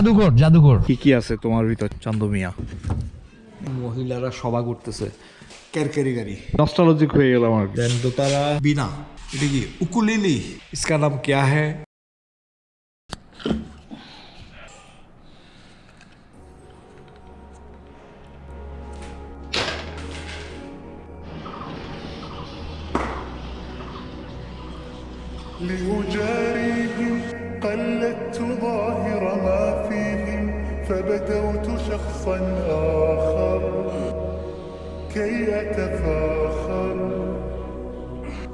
জাদুঘর জাদুঘর। কি কি আছে তোমার ভিতর চান্দ মিয়া? মহিলারা সভা করতেছে। ক্যারকারি গাড়ি। নস্টালজিক হয়ে গেল আমার দেন দোতারা বিনা এটা কি উকুলিলি? ইসকা নাম কেয়া হ্যাঁ لأجاري فبدوت شخصا آخر كي أتفاخر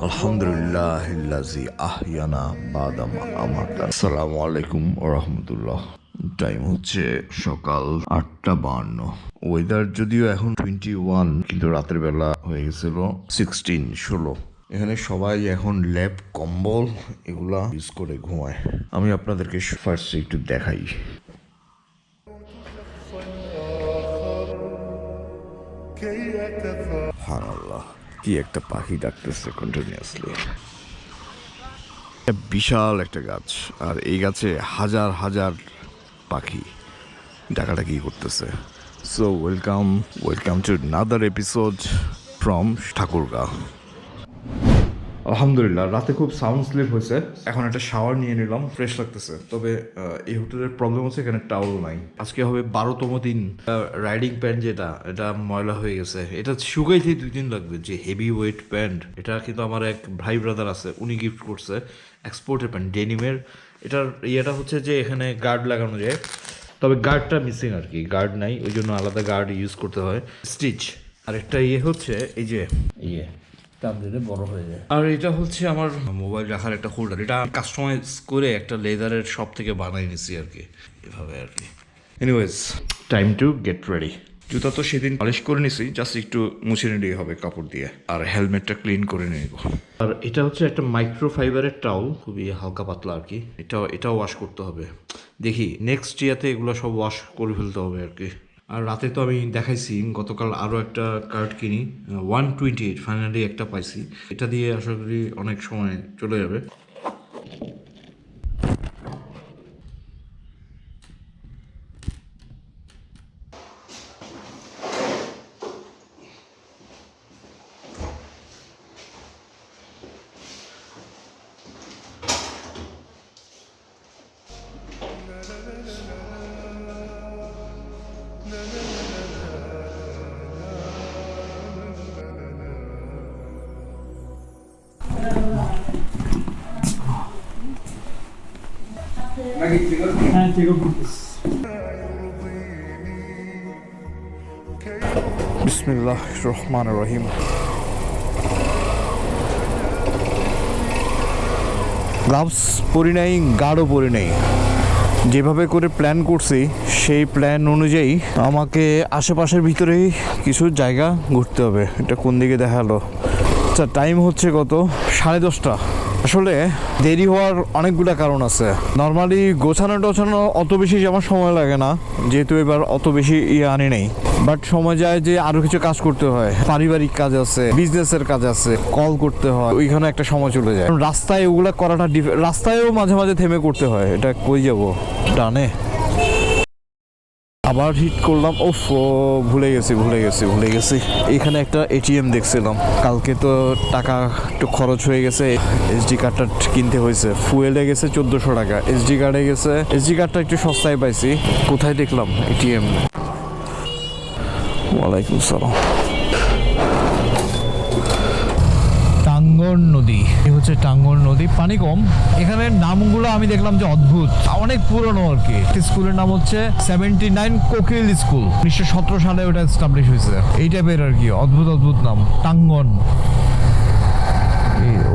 আলহামদুলিল্লাহ ইল্লাজি আহিয়ানা বাদাম আমাতা আসসালামু আলাইকুম রহমতুল্লাহ টাইম হচ্ছে সকাল আটটা বান্ন ওয়েদার যদিও এখন টোয়েন্টি ওয়ান কিন্তু রাতের বেলা হয়ে গেছিল সিক্সটিন ষোলো এখানে সবাই এখন ল্যাব কম্বল এগুলা ইউজ করে ঘুমায় আমি আপনাদেরকে ফার্স্ট একটু দেখাই কি একটা পাখি বিশাল একটা গাছ, আর এই গাছে হাজার হাজার পাখি। ডাকাটা কি করতেছে। So welcome welcome to another episode from Thakurgaon আলহামদুলিল্লাহ, রাতে খুব সাউন্ড স্লিপ হয়েছে। এখন একটা শাওয়ার নিয়ে নিলাম ফ্রেশ লাগতেছে। তবে এই হোটেলের প্রবলেম হচ্ছে এখানে টাওয়াল নাই। আজকে হবে বারোতম দিন। রাইডিং প্যান্ট যেটা, এটা ময়লা হয়ে গেছে। এটা শুকাইতে দুই দিন লাগবে, যে হেভি ওয়েট প্যান্ট এটা কিন্তু আমার এক ভাই ব্রাদার আছে, উনি গিফট করছে এক্সপোর্টের প্যান্ট ডেনিমের এটার ইয়েটা হচ্ছে যে, এখানে গার্ড লাগানো যায়। তবে গার্ডটা মিসিং আর কি গার্ড নাই। ওই জন্য আলাদা গার্ড ইউজ করতে হয়। স্টিচ আর একটা ইয়ে হচ্ছে, এই যে ইয়ে। টান দিলে বড় হয়ে যায়। আর এটা হচ্ছে আমার মোবাইল রাখার একটা হোল্ডার। এটা কাস্টমাইজ করে একটা লেদারের শপ থেকে বানাই নিছি আর কি। এভাবে আর কি। Anyways time to get ready জুতা তো সেদিন পলিশ করে নিছি জাস্ট একটু মুছে নিলেই হবে কাপড় দিয়ে। আর হেলমেটটা ক্লিন করে নেব। আর এটা হচ্ছে একটা মাইক্রো ফাইবারের টাউল খুবই হালকা পাতলা আর কি। এটাও এটাও ওয়াশ করতে হবে। দেখি নেক্সট ইয়াতে এগুলো সব ওয়াশ করে ফেলতে হবে আর কি। আর রাতে তো আমি দেখাইছি, গতকাল আরও একটা কার্ড কিনি ওয়ান টোয়েন্টি এইট ফাইনালি একটা পাইছি। এটা দিয়ে আশা করি অনেক সময় চলে যাবে। বিসমিল্লাহ রহমান রহিম। গ্লাভস পরি নাই গাঢ়ও পরি নাই। যেভাবে করে প্ল্যান করছি সেই প্ল্যান অনুযায়ী আমাকে আশেপাশের ভিতরেই কিছু জায়গা ঘুরতে হবে। এটা কোন দিকে দেখাল? আচ্ছা টাইম হচ্ছে কত? সাড়ে দশটা। আসলে দেরি হওয়ার অনেকগুলো কারণ আছে। নর্মালি গোছানো টোছানো অত বেশি যেমন সময় লাগে না, যেহেতু এবার অত বেশি ইয়ে আনি নেই। বাট সময় যায় যে আরও কিছু কাজ করতে হয়। পারিবারিক কাজ আছে বিজনেসের কাজ আছে কল করতে হয়, ওইখানে একটা সময় চলে যায়। রাস্তায় ওগুলা করাটা রাস্তায়ও মাঝে মাঝে থেমে করতে হয়। এটা কই যাব? ডানে? আবার হিট করলাম। ও, ভুলে গেছি ভুলে গেছি ভুলে গেছি। এখানে একটা এটিএম দেখছিলাম। কালকে তো টাকা একটু খরচ হয়ে গেছে। এসডি কার্ডটা কিনতে হয়েছে। ফুয়েলে গেছে চোদ্দশো টাকা। এসডি কার্ডে গেছে এসডি কার্ডটা একটু সস্তায় পাইছি। কোথায় দেখলাম এটিএম ওয়ালাইকুম সালাম। টাঙ্গর নদী। এই হচ্ছে টাঙ্গর নদী। পানি কম। এখানে নামগুলো আমি দেখলাম যে অদ্ভুত। অনেক পুরনো আর কি। স্কুলের নাম হচ্ছে সেভেন্টি নাইন কোকিল স্কুল। উনিশশো সতেরো সালে ওটা এস্টাবলিশ হয়েছে। এই টাইপের আর কি। অদ্ভুত অদ্ভুত নাম। টাঙ্গন।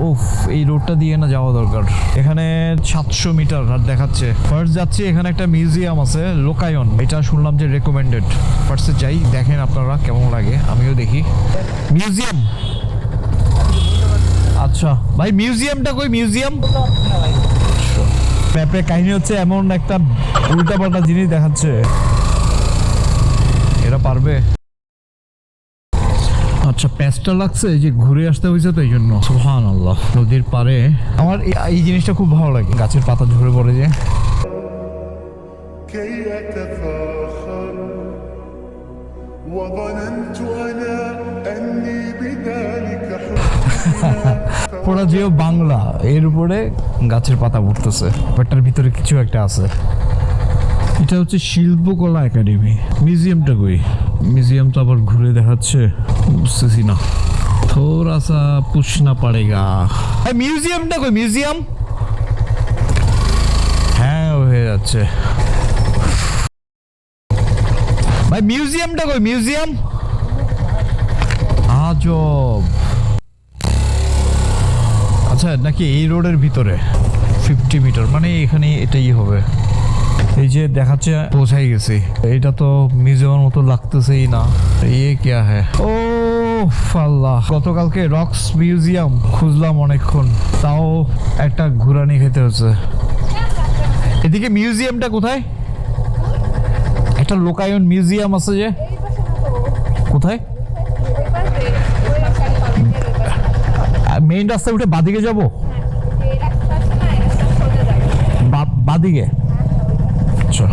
উফ, এই রোডটা দিয়ে না যাওয়া দরকার। এখানে সাতশো মিটার আর দেখাচ্ছে। ফার্স্ট যাচ্ছি, এখানে একটা মিউজিয়াম আছে, লোকায়ন। এটা শুনলাম যে রেকমেন্ডেড ফার্স্টে যাই, দেখেন আপনারা কেমন লাগে। আমিও দেখি। মিউজিয়াম আচ্ছা ভাই মিউজিয়ামটা কই মিউজিয়াম ম্যাপে কাহিনী হচ্ছে এমন একটা উল্টাপাল্টা জিনিস দেখাচ্ছে এরা পারবে আচ্ছা প্যাচটা লাগছে এই যে ঘুরে আসতে হয়েছে তো এই জন্য সুহান আল্লাহ নদীর পারে আমার এই- এই জিনিসটা খুব ভালো লাগে গাছের পাতা ঝরে পড়ে যে كي أتفاخر وظننت أنا أني بذلك حسنا পরাজয় বাংলা এর উপরে গাছের পাতা পড়তেছে ব্যাপারটার ভিতরে কিছু একটা আছে। এটা হচ্ছে শিল্পকলা একাডেমি মিউজিয়ামটা কই? মিউজিয়াম তো আবার ঘুরে দেখাচ্ছে। বুঝতেছি না। থোড়া সা পুছনা পড়েগা। মিউজিয়ামটা কই? মিউজিয়াম? হ্যাঁ হয়ে যাচ্ছে। ভাই মিউজিয়ামটা কই? মিউজিয়াম? আজব। আচ্ছা নাকি এই রোডের ভিতরে? ফিফটি মিটার মানে এখানে এটাই হবে। এই যে দেখাচ্ছে, পৌঁছাই গেছি। এটা তো মিউজিয়ামের মতো লাগতেছেই না। ইয়ে কে হ্যাঁ ও ফাল্লাহ গতকালকে রক্স মিউজিয়াম খুঁজলাম অনেকক্ষণ। তাও একটা ঘুরানি খেতে হচ্ছে। এদিকে মিউজিয়ামটা কোথায়? একটা লোকায়ন মিউজিয়াম আছে যে। কোথায়? মেইন রাস্তায় উঠে বাদিকে যাব? বাদিকে? আচ্ছা।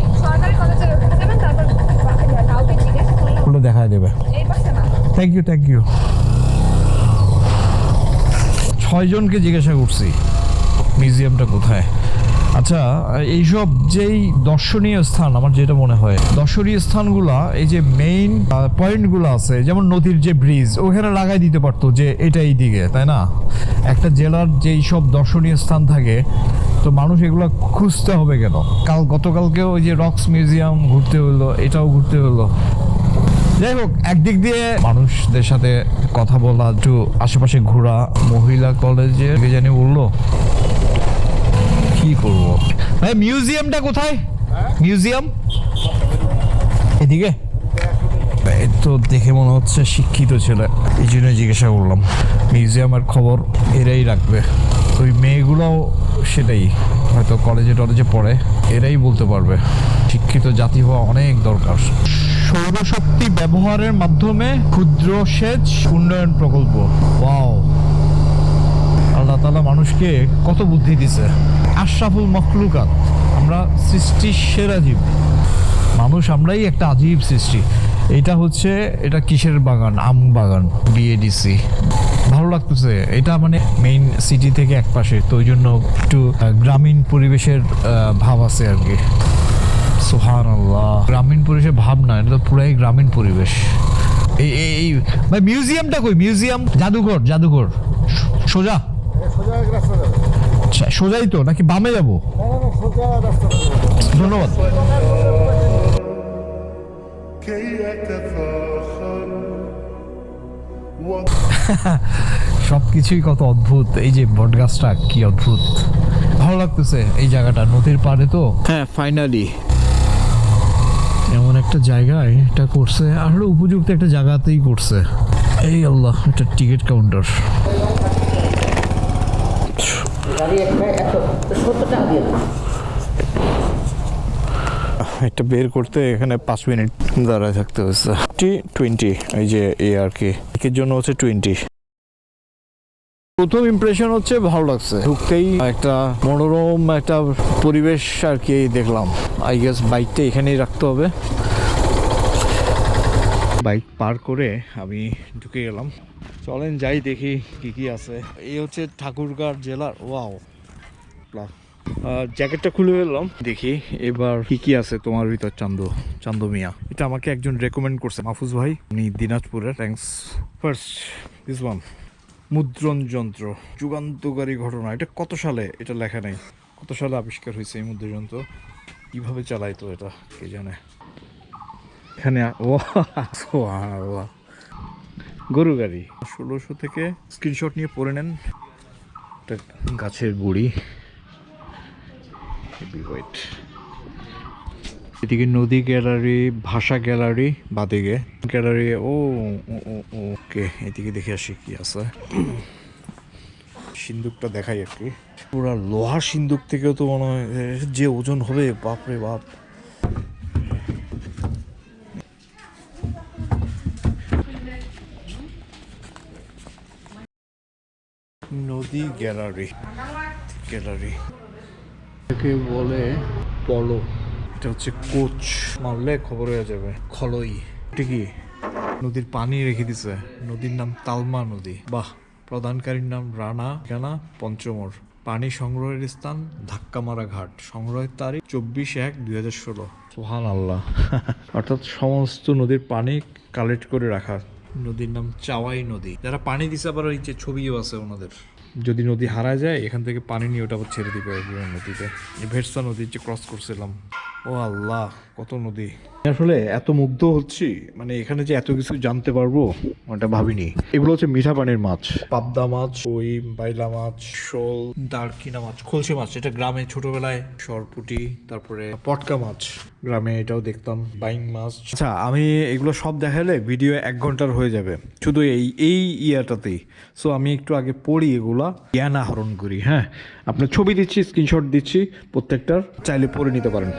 জিজ্ঞেস করলে খুলে দেখায় দেবে। থ্যাংক ইউ থ্যাংক ইউ ছয়জনকে জিজ্ঞাসা করছি, মিউজিয়ামটা কোথায়? আচ্ছা এইসব যেই দর্শনীয় স্থান, আমার যেটা মনে হয়, দর্শনীয় স্থানগুলা, এই যে মেইন পয়েন্টগুলো আছে, যেমন নদীর যে ব্রিজ ওখানে লাগাই দিতে পারতো যে এটা এই দিকে, তাই না? একটা জেলার যেই সব দর্শনীয় স্থান থাকে, তো মানুষ এগুলো খুঁজতে হবে কেন? কাল, গতকালকেও ওই যে রক্স মিউজিয়াম ঘুরতে হলো, এটাও ঘুরতে হলো। যাই হোক, একদিক দিয়ে মানুষদের সাথে কথা বলা, একটু আশেপাশে ঘোরা, মহিলা কলেজে জানি বলল কি করব? ভাই মিউজিয়ামটা কোথায়? মিউজিয়াম এদিকে? তো দেখে মনে হচ্ছে শিক্ষিত ছেলে। এই জন্য জিজ্ঞাসা করলাম। মিউজিয়ামের খবর এরাই রাখবে। ওই মেয়েগুলোও সেটাই। হয়তো কলেজে টলেজে পড়ে এরাই বলতে পারবে। শিক্ষিত জাতি হওয়া অনেক দরকার। সৌরশক্তি ব্যবহারের মাধ্যমে ক্ষুদ্র সেচ উন্নয়ন প্রকল্প। ওয়াও। আল্লাহ তালা মানুষকে কত বুদ্ধি দিছে। আশরাফুল মখলুকাত, আমরা সৃষ্টির সেরা জীব। মানুষ আমরাই একটা আজীব সৃষ্টি। এটা হচ্ছে, এটা কিসের বাগান? আম বাগান বিএডিসি ভালো লাগতেছে। এটা মানে মেইন সিটি থেকে এক পাশে তো ওই জন্য একটু গ্রামীণ পরিবেশের ভাব আছে আর কি। সোহান আল্লাহ গ্রামীণ পরিবেশের ভাব না, এটা তো পুরাই গ্রামীণ পরিবেশ। এই এই ভাই মিউজিয়ামটা কই? মিউজিয়াম জাদুঘর জাদুঘর। সো- সোজা। আচ্ছা সোজাই তো নাকি বামে যাব? ধন্যবাদ। সবকিছুই কত অদ্ভুত এই যে বটগাছটা কি অদ্ভুত। ভালো লাগতেছে এই জায়গাটা নদীর পাড়ে তো? হ্যাঁ ফাইনালি এমন একটা জায়গায় এটা করছে আর উপযুক্ত একটা জায়গাতেই করছে। এই আল্লাহ একটা টিকিট কাউন্টার এটা বের করতে এখানে পাঁচ মিনিট দাঁড়ায় থাকতে হচ্ছে। টি টোয়েন্টি এই যে এ আর কি এর জন্য হচ্ছে টোয়েন্টি প্রথম ইমপ্রেশন হচ্ছে ভালো লাগছে। ঢুকতেই একটা মনোরম একটা পরিবেশ আর কি দেখলাম। আই গেস বাইকটা এখানেই রাখতে হবে। বাইক পার করে আমি ঢুকে গেলাম। চলেন যাই দেখি কি কি আছে। এই হচ্ছে ঠাকুরগাঁও জেলার, ওয়াও। জ্যাকেটটা খুলে ফেললাম। দেখি এবার কি কি আছে তোমার ভিতর, চান্দু চান্দু মিয়া। এটা আমাকে একজন রেকমেন্ড করছে, মাহফুজ ভাই। উনি দিনাজপুরের থ্যাঙ্কস ফার্স্ট দিস ওয়ান মুদ্রণ যন্ত্র, যুগান্তকারী ঘটনা। এটা কত সালে? এটা লেখা নেই। কত সালে আবিষ্কার হয়েছে এই মুদ্রণ যন্ত্র? কীভাবে চালাইতো এটা, কে জানে? এখানে ও। গরু গাড়ি। ষোলোশো থেকে স্ক্রিনশট নিয়ে পড়ে নেন। গাছের গুড়ি। হেভি ওয়েট এদিকে নদী গ্যালারি, ভাষা গ্যালারি, বাদিকে। গ্যালারি, ও ওকে, এদিকে দেখে আসি কি আছে। সিন্দুকটা দেখাই আর কি। পুরা লোহার সিন্দুক থেকেও তো মনে হয় যে ওজন হবে, বাপরে বাপ। নদী গ্যালারি গ্যালারি। একে বলে পলো। এটা হচ্ছে কোচ। মারলে খবর হয়ে যাবে। খলই। এটা কি? নদীর পানি রেখে দিছে। নদীর নাম তালমা নদী। বাহ প্রধানকারীর নাম রানা গানা পঞ্চমর। পানি সংগ্রহের স্থান ধাক্কামারা ঘাট। সংগ্রহের তারিখ চব্বিশ এক দুই হাজার ষোলো। সোহান আল্লাহ অর্থাৎ সমস্ত নদীর পানি কালেক্ট করে রাখা। নদীর নাম চাওয়াই নদী। যারা পানি দিছে আবার ওই যে ছবিও আছে ওনাদের। যদি নদী হারা যায়, এখান থেকে পানি নিয়ে ওটা আবার ছেড়ে দিবে নদীতে। এই ভেরসা নদীর যে ক্রস করছিলাম। ও আল্লাহ, কত নদী। আসলে এত মুগ্ধ হচ্ছি মানে এখানে যে এত কিছু জানতে পারব ওটা ভাবিনি। এগুলো হচ্ছে মিঠা পানির মাছ। পাবদা মাছ ওই বাইলা মাছ শোল দারকিনা মাছ খলসি মাছ এটা গ্রামে ছোটবেলায় সরপুটি তারপরে পটকা মাছ গ্রামে এটাও দেখতাম বাইং মাছ। আচ্ছা আমি এগুলো সব দেখালে ভিডিও এক ঘণ্টার হয়ে যাবে শুধু এই এই ইয়াটাতেই। সো আমি একটু আগে পড়ি এগুলা জ্ঞান আহরণ করি হ্যাঁ? আপনার ছবি দিচ্ছি স্ক্রিনশট দিচ্ছি প্রত্যেকটার চাইলে পড়ে নিতে পারেন।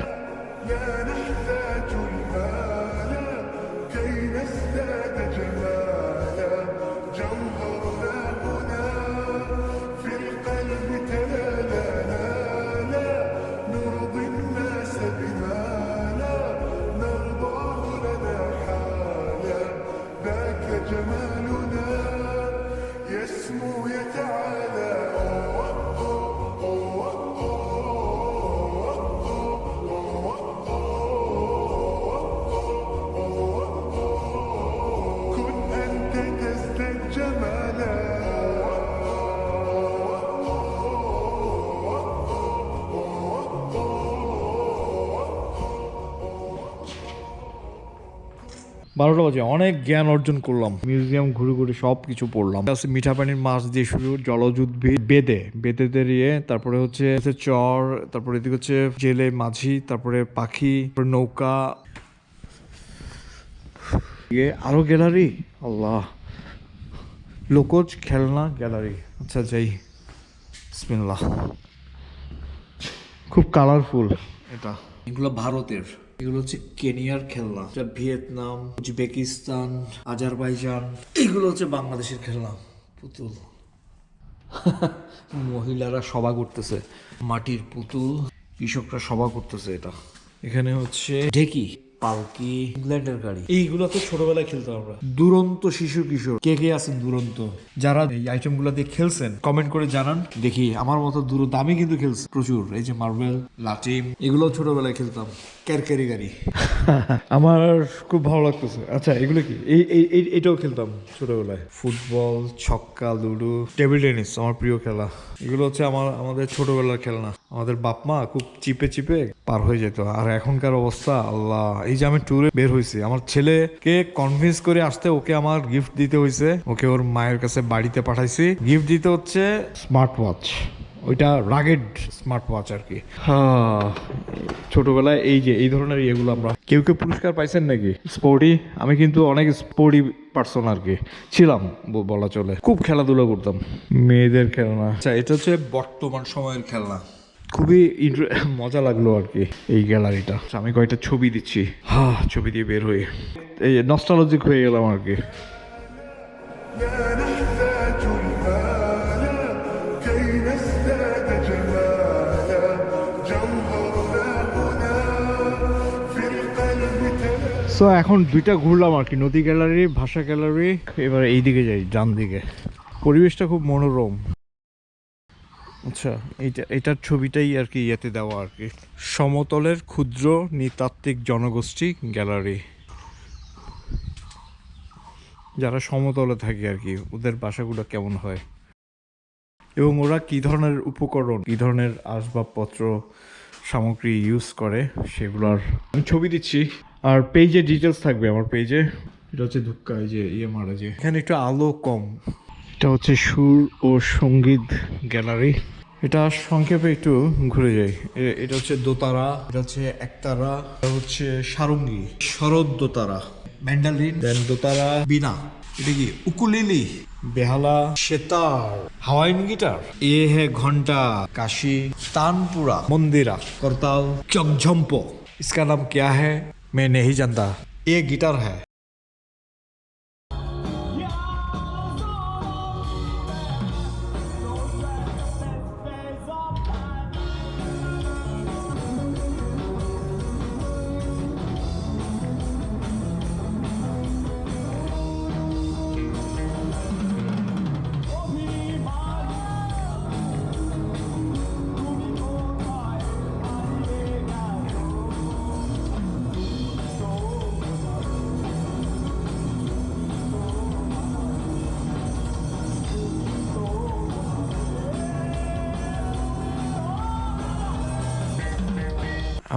বারোটা বাজে, অনেক জ্ঞান অর্জন করলাম। মিউজিয়াম ঘুরে ঘুরে সব কিছু পড়লাম। মিঠা পানির মাছ দিয়ে শুরু জলজ উদ্ভিদ, বেদে, বেদেদের ইয়ে তারপরে হচ্ছে চর, তারপরে এদিকে হচ্ছে জেলে মাঝি, তারপরে পাখি নৌকা। ইয়ে আরও গ্যালারি? আল্লাহ। লোকজ খেলনা গ্যালারি। আচ্ছা যাই। বিসমিল্লাহ। খুব কালারফুল এটা। এগুলো ভারতের। এগুলো হচ্ছে কেনিয়ার খেলনা। এটা ভিয়েতনাম উজবেকিস্তান আজারবাইজান এগুলো হচ্ছে বাংলাদেশের খেলনা। পুতুল। মহিলারা সভা করতেছে। মাটির পুতুল। কৃষকরা সভা করতেছে এটা। এখানে হচ্ছে ঢেকি। পালকি ইংল্যান্ডের গাড়ি। এইগুলো তো ছোটবেলায় খেলতাম আমরা। দুরন্ত শিশু কিশোর। কে কে আছেন দুরন্ত? যারা এই আইটেমগুলো দিয়ে খেলছেন কমেন্ট করে জানান। দেখি আমার মতো দুরন্ত আমি কিন্তু খেলছি প্রচুর। এই যে মার্বেল লাটিম এগুলো ছোটবেলায় খেলতাম। ক্যারক্যারি গাড়ি। আমার খুব ভালো লাগতেছে। আচ্ছা এগুলো কি? এই এই এই- এইটাও খেলতাম ছোটবেলায়। ফুটবল ছক্কা লুডো টেবিল টেনিস আমার প্রিয় খেলা। এগুলো হচ্ছে আমার আমাদের ছোটবেলার খেলনা। আমাদের বাপ মা খুব চিপে চিপে পার হয়ে যেত। আর এখনকার অবস্থা আল্লাহ এই যে আমি ট্যুরে বের হয়েছি আমার ছেলেকে কনভিন্স করে আসতে ওকে আমার গিফট দিতে হয়েছে ওকে ওর মায়ের কাছে বাড়িতে পাঠাইছি। গিফট দিতে হচ্ছে স্মার্ট ওয়াচ ওইটা রাগেড স্মার্ট ওয়াচ আর কি। হ্যাঁ ছোটবেলায় এই যে এই ধরনের ইয়েগুলো আমরা কেউ কেউ পুরস্কার পাইছেন নাকি? স্পোর্টি আমি কিন্তু অনেক স্পোর্টি পার্সন আর কি। ছিলাম বলা চলে। খুব খেলাধুলা করতাম। মেয়েদের খেলনা। আচ্ছা এটা হচ্ছে বর্তমান সময়ের খেলনা। খুবই মজা লাগল আর কি এই গ্যালারিটা আচ্ছা, আমি কয়েকটা ছবি দিচ্ছি। হা, ছবি দিয়ে বের হই। এই নস্টালজিক হয়ে গেলাম আর কি। সো এখন দুইটা ঘুরলাম আর কি, নদী গ্যালারি ভাষা গ্যালারি এবার এই দিকে যাই ডান দিকে পরিবেশটা খুব মনোরম। আচ্ছা এইটা এটার ছবিটাই আর কি ইয়েতে দেওয়া আর কি। সমতলের ক্ষুদ্র নৃতাত্ত্বিক জনগোষ্ঠী গ্যালারি। যারা সমতলে থাকে আর কি, ওদের বাসাগুলো কেমন হয়? এবং ওরা কি ধরনের উপকরণ, কি ধরনের আসবাবপত্র, সামগ্রী ইউজ করে, সেগুলোর আমি ছবি দিচ্ছি। আর পেজে ডিটেলস থাকবে আমার পেজে এটা হচ্ছে ধুক্কা এই যে ইয়ে মারা যে। এখানে একটু আলো কম। এটা হচ্ছে সুর ও সংগীত গ্যালারি। এটা সংক্ষেপে একটু ঘুরে যাই। এটা হচ্ছে দোতারা, এটা হচ্ছে একতারা, এটা হচ্ছে সারঙ্গি, শরৎ দোতারা, ম্যান্ডালিন, দেন দোতারা বিনা এটা কি উকুলিলি, বেহালা, সেতার, হাওয়াইন গিটার, এ হে ঘণ্টা, কাশি, তানপুরা, মন্দিরা, করতাল চকঝম্প ইসকা নাম কিয়া হ্যাঁ মে নেহি জানতা, এ গিটার হ্যাঁ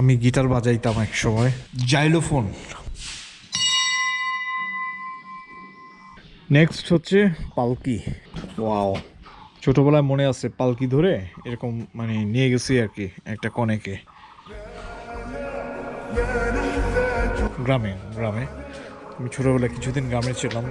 আমি গিটার বাজাইতাম এক সময়। জাইলোফোন। নেক্সট হচ্ছে পালকি। ওয়াও ছোটবেলায় মনে আছে পালকি ধরে এরকম মানে নিয়ে গেছি আর কি একটা কনেকে। গ্রামে গ্রামে। আমি ছোটবেলায় কিছুদিন গ্রামে ছিলাম